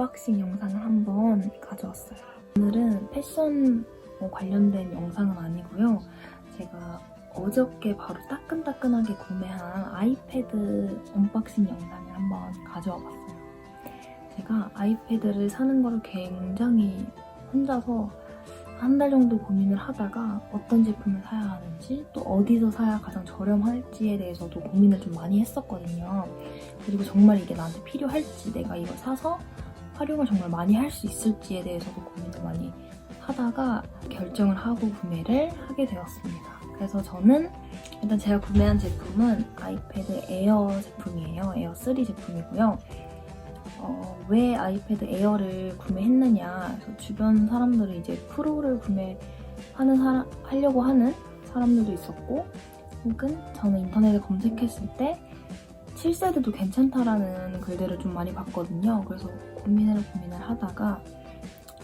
언박싱 영상을 한번 가져왔어요. 오늘은 패션 뭐 관련된 영상은 아니고요. 제가 어저께 바로 따끈따끈하게 구매한 아이패드 언박싱 영상을 한번 가져와 봤어요. 제가 아이패드를 사는 거를 굉장히 혼자서 한 달 정도 고민을 하다가 어떤 제품을 사야 하는지 또 어디서 사야 가장 저렴할지에 대해서도 고민을 좀 많이 했었거든요. 그리고 정말 이게 나한테 필요할지 내가 이걸 사서 활용을 정말 많이 할 수 있을지에 대해서도 고민을 많이 하다가 결정을 하고 구매를 하게 되었습니다. 그래서 저는 일단 제가 구매한 제품은 아이패드 에어 제품이에요. 에어 3 제품이고요. 어, 왜 아이패드 에어를 구매했느냐. 그래서 주변 사람들이 이제 프로를 구매하는 사람, 하려고 하는 사람들도 있었고, 혹은 저는 인터넷에 검색했을 때 7세대도 괜찮다라는 글들을 좀 많이 봤거든요. 그래서 고민을 고민을 하다가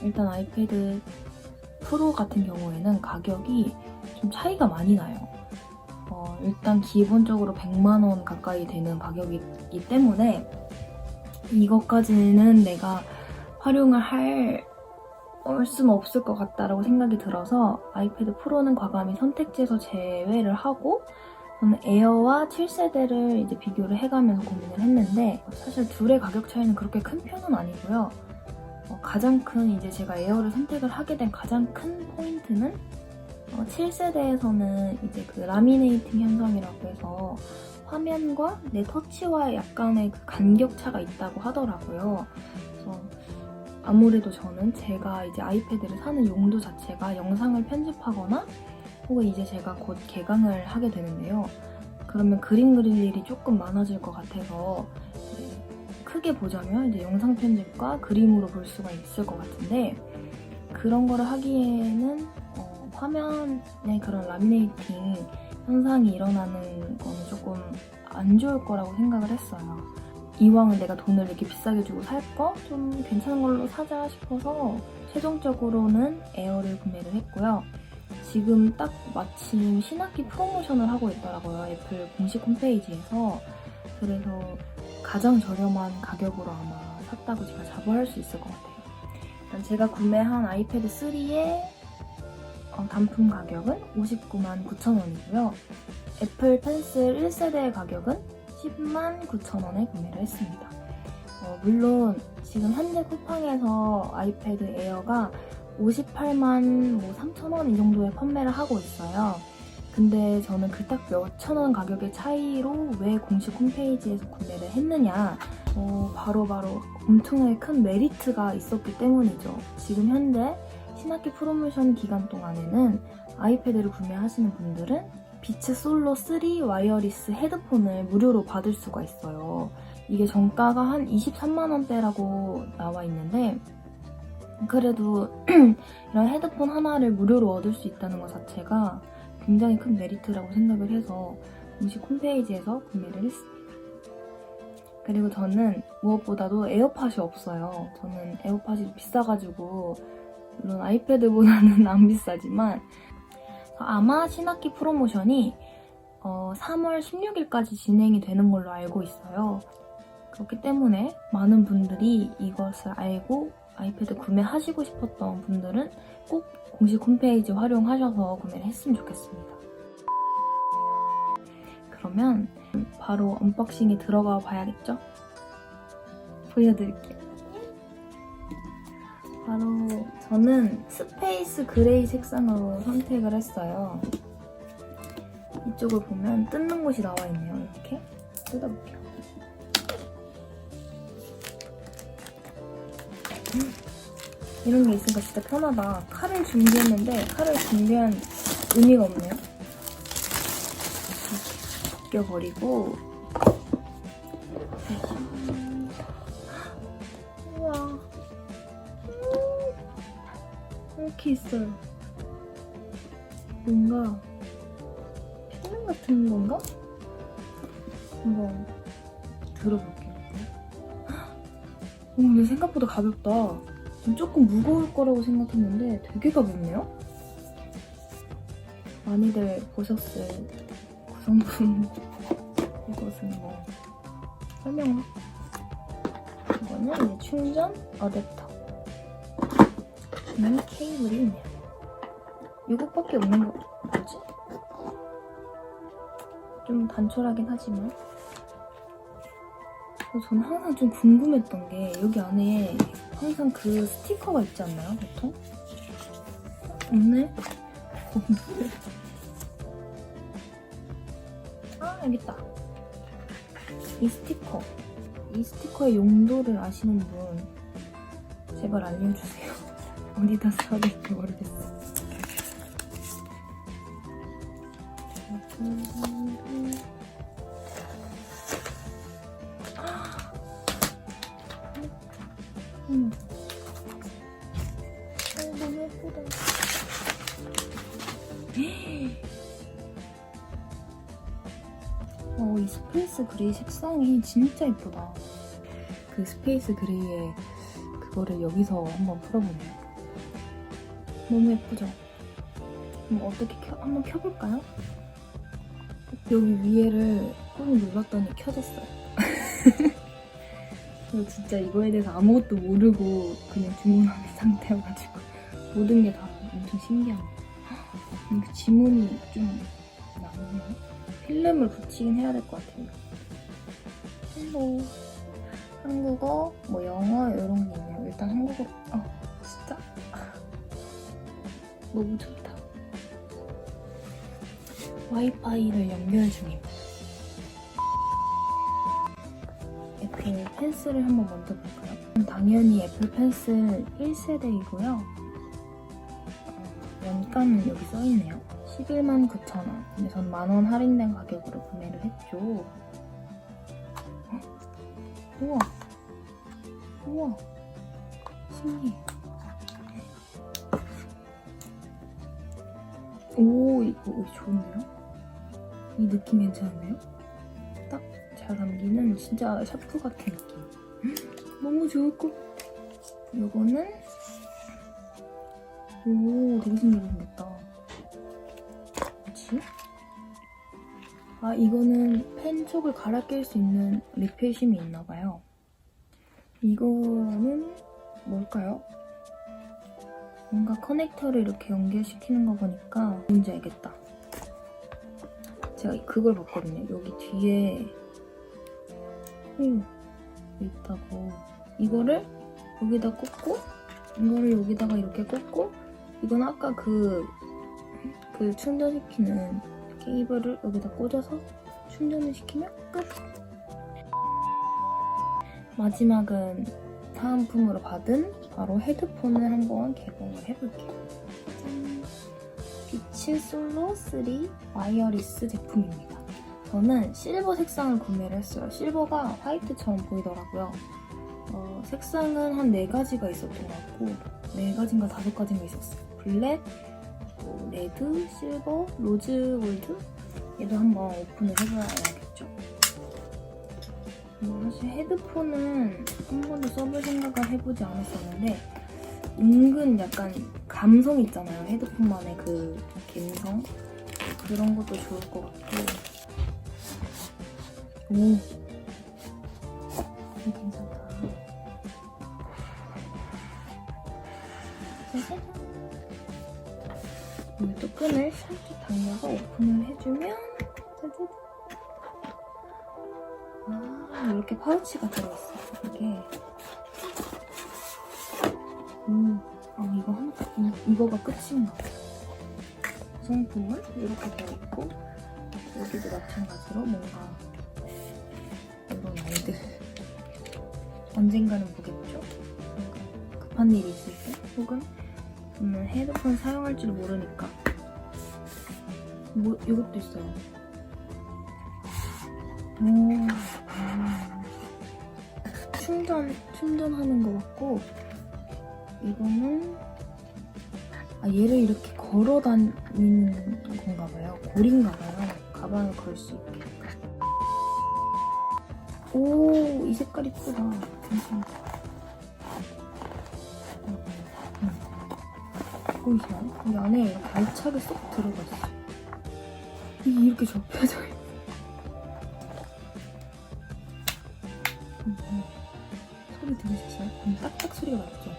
일단 아이패드 프로 같은 경우에는 가격이 좀 차이가 많이 나요. 어, 일단 기본적으로 100만 원 가까이 되는 가격이기 때문에 이것까지는 내가 활용을 할 수는 없을 것 같다라고 생각이 들어서 아이패드 프로는 과감히 선택지에서 제외를 하고 저는 에어와 7세대를 이제 비교를 해가면서 고민을 했는데 사실 둘의 가격 차이는 그렇게 큰 편은 아니고요. 어, 가장 큰 이제 제가 에어를 선택을 하게 된 가장 큰 포인트는 어, 7세대에서는 이제 그 라미네이팅 현상이라고 해서 화면과 내 터치와 약간의 그 간격 차가 있다고 하더라고요. 그래서 아무래도 저는 제가 이제 아이패드를 사는 용도 자체가 영상을 편집하거나 혹은 이제 제가 곧 개강을 하게 되는데요. 그러면 그림 그릴 일이 조금 많아질 것 같아서 크게 보자면 이제 영상 편집과 그림으로 볼 수가 있을 것 같은데 그런 거를 하기에는 어, 화면에 그런 라미네이팅 현상이 일어나는 거는 조금 안 좋을 거라고 생각을 했어요. 이왕은 내가 돈을 이렇게 비싸게 주고 살 거 좀 괜찮은 걸로 사자 싶어서 최종적으로는 에어를 구매를 했고요. 지금 딱 마침 신학기 프로모션을 하고 있더라고요. 애플 공식 홈페이지에서. 그래서 가장 저렴한 가격으로 아마 샀다고 제가 자부할 수 있을 것 같아요. 일단 제가 구매한 아이패드 3의 어, 단품 가격은 59만 9천 원이고요. 애플 펜슬 1세대의 가격은 10만 9천 원에 구매를 했습니다. 어, 물론 지금 현재 쿠팡에서 아이패드 에어가 58만 뭐 3천 원 이 정도에 판매를 하고 있어요. 근데 저는 그 딱 몇천 원 가격의 차이로 왜 공식 홈페이지에서 구매를 했느냐 어, 바로바로 엄청나게 큰 메리트가 있었기 때문이죠. 지금 현재 신학기 프로모션 기간 동안에는 아이패드를 구매하시는 분들은 비츠 솔로 3 와이어리스 헤드폰을 무료로 받을 수가 있어요. 이게 정가가 한 23만원대라고 나와 있는데, 그래도 이런 헤드폰 하나를 무료로 얻을 수 있다는 것 자체가 굉장히 큰 메리트라고 생각을 해서 공식 홈페이지에서 구매를 했습니다. 그리고 저는 무엇보다도 에어팟이 없어요. 저는 에어팟이 비싸가지고 물론 아이패드보다는 안 비싸지만 아마 신학기 프로모션이 어, 3월 16일까지 진행이 되는 걸로 알고 있어요. 그렇기 때문에 많은 분들이 이것을 알고 아이패드 구매하시고 싶었던 분들은 꼭 공식 홈페이지 활용하셔서 구매를 했으면 좋겠습니다. 그러면 바로 언박싱에 들어가 봐야겠죠? 보여드릴게요. 바로 저는 스페이스 그레이 색상으로 선택을 했어요. 이쪽을 보면 뜯는 곳이 나와 있네요. 이렇게 뜯어볼게요. 이런 게 있으니까 진짜 편하다. 칼을 준비했는데 칼을 준비한 의미가 없네요. 벗겨버리고 우와 이렇게 있어요. 뭔가 필름 같은 건가? 한번 들어볼게요. 오, 근데 생각보다 가볍다. 좀 조금 무거울 거라고 생각했는데 되게 가볍네요? 많이들 보셨을 구성품 이것은 뭐 설명을. 이거는 이제 충전 어댑터. 는 케이블이 있네요. 이것밖에 없는 거 뭐지? 좀 단촐하긴 하지만 어, 저는 항상 좀 궁금했던 게 여기 안에 항상 그 스티커가 있지 않나요? 보통? 없네? 아 여기 있다 이 스티커 이 스티커의 용도를 아시는 분 제발 알려주세요 어디다 써야 될지 모르겠어 음. 스페이스 그레이 색상이 진짜 예쁘다. 그 스페이스 그레이의 그거를 여기서 한번 풀어보네요. 너무 예쁘죠? 그럼 어떻게 켜, 한번 켜볼까요? 여기 위에를 꾹 눌렀더니 켜졌어요. 저 진짜 이거에 대해서 아무것도 모르고 그냥 주문하는 상태여가지고 모든 게 다 엄청 신기합니다. 이거 지문이 좀 나오네요. 필름을 붙이긴 해야 될 것 같아요. 헬로 한국어, 뭐 영어 이런 게 있네요. 일단 한국어 아 진짜 너무 좋다. 와이파이를 연결 중입니다. 애플 펜슬을 한번 먼저 볼까요? 당연히 애플 펜슬 1세대이고요. 원가는 여기 써있네요. 11만 9천원. 근데 전 만원 할인된 가격으로 구매를 했죠. 헉? 우와. 우와. 신기해. 오, 이거 좋은데요? 이 느낌 괜찮은데요? 딱 잘 감기는 진짜 샤프 같은 느낌. 너무 좋을 것. 요거는 오 되게 신기하게 생겼다. 뭐지? 아 이거는 펜 촉을 갈아 낄 수 있는 리필심이 있나봐요. 이거는 뭘까요? 뭔가 커넥터를 이렇게 연결시키는 거 보니까 뭔지 알겠다. 제가 그걸 봤거든요. 여기 뒤에 오, 있다고. 이거를 여기다 꽂고, 이거를 여기다가 이렇게 꽂고, 이건 아까 그, 그 충전시키는 케이블을 여기다 꽂아서 충전을 시키면 끝! 마지막은 사은품으로 받은 바로 헤드폰을 한번 개봉을 해볼게요. 짠! 비츠 솔로 3 와이어리스 제품입니다. 저는 실버 색상을 구매를 했어요. 실버가 화이트처럼 보이더라고요. 어, 색상은 한 4가지가 있었던 것 같고 4가지인가 5가지인가 있었어요. 블랙, 뭐 레드, 실버, 로즈 골드 얘도 한번 오픈을 해봐야겠죠. 뭐 사실 헤드폰은 한 번도 써볼 생각을 해보지 않았었는데 은근 약간 감성 있잖아요. 헤드폰만의 그 감성 그런 것도 좋을 것 같고 오 이렇게 파우치가 들어있어 이게 음, 아 이거 한 이, 이거가 끝인가 봐. 구성품은 이렇게 되어 있고 여기도 마찬가지로 뭔가 이런 아이들 언젠가는 보겠죠. 뭔가 급한 일이 있을 때 혹은 저는 헤드폰 사용할 줄 모르니까 뭐 이것도 있어요. 오, 음. 충전 충전하는 거 같고 이거는 아 얘를 이렇게 걸어 다니는 건가 봐요. 고리인가 봐요. 가방에 걸 수 있게. 오, 이 색깔 이쁘다. 괜찮다. 보이시나요? 이 안에 알차게 쏙 들어가 있어. 이게 이렇게 접혀져 있어. 소리 들으셨어요? 음, 딱딱 소리가 났죠?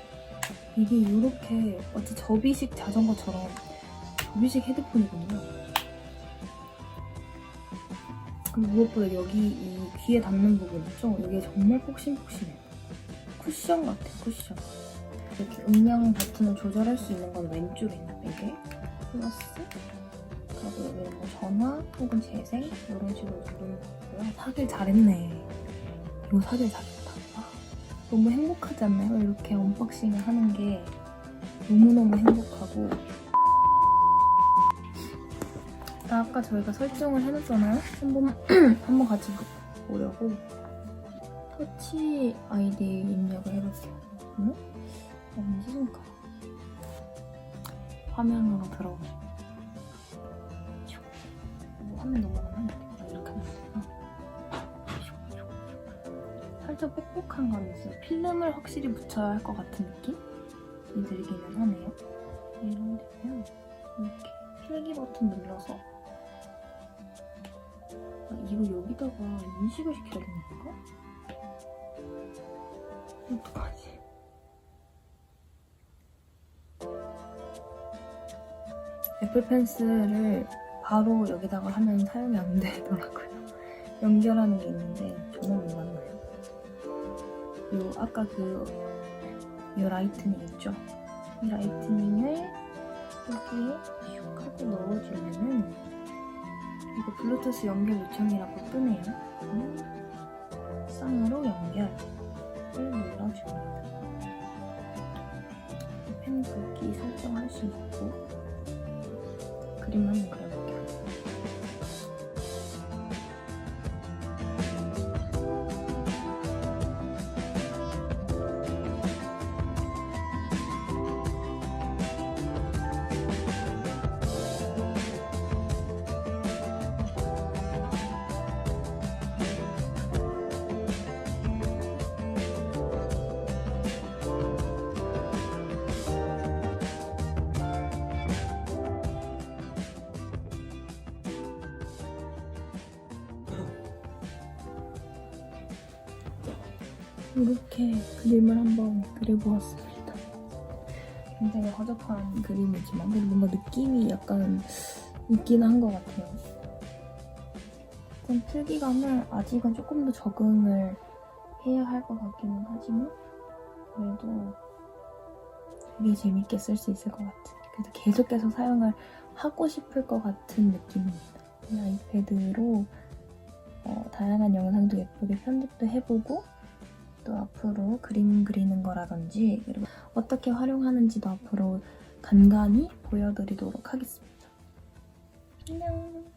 이게 이렇게 마치 접이식 자전거처럼 접이식 헤드폰이거든요. 그리고 무엇보다 여기 이 귀에 닿는 부분 있죠? 이게 정말 폭신폭신해요. 쿠션 같아요, 쿠션. 이렇게 음량 버튼을 조절할 수 있는 건 왼쪽에 있는 베개 플러스 그리고 여기는 뭐 전화 혹은 재생 이런 식으로 누르는 거고요. 사길 잘했네. 이거 사길 잘했다. 아, 너무 행복하지 않나요? 이렇게 언박싱을 하는 게 너무너무 행복하고 나 아까 저희가 설정을 해놨잖아요? 한번 한번 같이 보려고 터치 아이디 입력을 해볼게요. 응? 어딘지 손가 화면으로 들어가. 뭐 화면 넘어 살짝 뻑뻑한 감이 있어요. 필름을 확실히 붙여야 할 것 같은 느낌이 들기는 하네요. 이런 데면 이렇게 필기 버튼 눌러서 아, 이거 여기다가 인식을 시켜야 되는 건가? 어떡하지? 애플 펜슬을 바로 여기다가 하면 사용이 안 되더라고요. 연결하는 게 있는데 저는 왜 맞나요? 요 아까 그, 요 라이트닝 있죠? 이 라이트닝을 여기에 슉 하고 넣어주면은 이거 블루투스 연결 요청이라고 뜨네요. 음, 쌍으로 연결을 눌러줍니다. 펜 굵기 설정할 수 있고 그림 한번 그려볼게요. 이렇게 그림을 한번 그려보았습니다. 굉장히 허접한 그림이지만 그래도 뭔가 느낌이 약간 있긴 한 것 같아요. 좀 필기감을 아직은 조금 더 적응을 해야 할 것 같기는 하지만 그래도 되게 재밌게 쓸 수 있을 것 같아요. 그래서 계속해서 사용을 하고 싶을 것 같은 느낌입니다. 이 아이패드로 어, 다양한 영상도 예쁘게 편집도 해보고 또 앞으로 그림 그리는 거라든지 그리고 어떻게 활용하는지도 앞으로 간간히 보여드리도록 하겠습니다. 안녕.